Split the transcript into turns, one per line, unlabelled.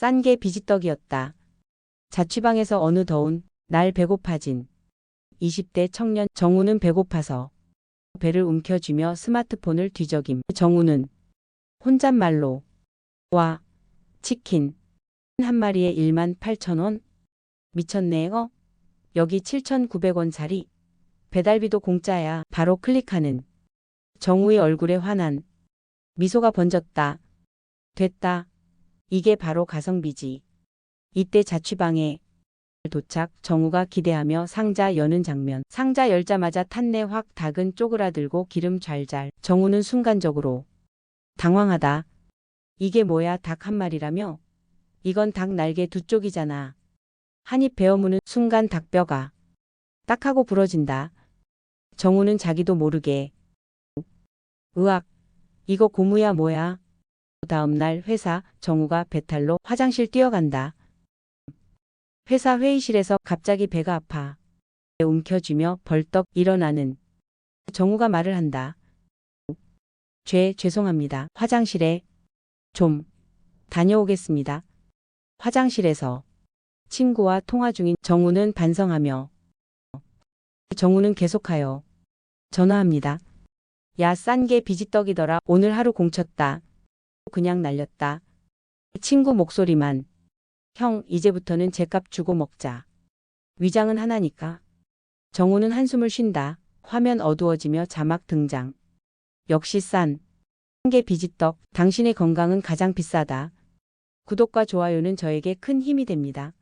싼 게 비지떡이었다. 자취방에서 어느 더운 날 배고파진 20대 청년 정우는 배고파서 배를 움켜쥐며 스마트폰을 뒤적임. 정우는 혼잣말로 와 치킨 한 마리에 1만 8천 원 미쳤네 어 여기 7,900원짜리 배달비도 공짜야 바로 클릭하는 정우의 얼굴에 환한 미소가 번졌다. 됐다. 이게 바로 가성비지. 이때 자취방에 도착 정우가 기대하며 상자 여는 장면. 상자 열자마자 탄내 확 닭은 쪼그라들고 기름 잘잘. 정우는 순간적으로 당황하다. 이게 뭐야 닭 한 마리라며? 이건 닭 날개 두 쪽이잖아. 한입 베어무는 순간 닭뼈가 딱 하고 부러진다. 정우는 자기도 모르게 으악 이거 고무야 뭐야? 다음 날 회사 정우가 배탈로 화장실 뛰어간다. 회사 회의실에서 갑자기 배가 아파. 움켜쥐며 벌떡 일어나는 정우가 말을 한다. 죄 죄송합니다. 화장실에 좀 다녀오겠습니다. 화장실에서 친구와 통화 중인 정우는 반성하며 정우는 계속하여 전화합니다. 야 싼 게 비지떡이더라. 오늘 하루 공쳤다. 그냥 날렸다. 친구 목소리만 형 이제부터는 제값 주고 먹자. 위장은 하나니까. 정우는 한숨을 쉰다. 화면 어두워지며 자막 등장. 역시 싼. 게 비지떡. 당신의 건강은 가장 비싸다. 구독과 좋아요는 저에게 큰 힘이 됩니다.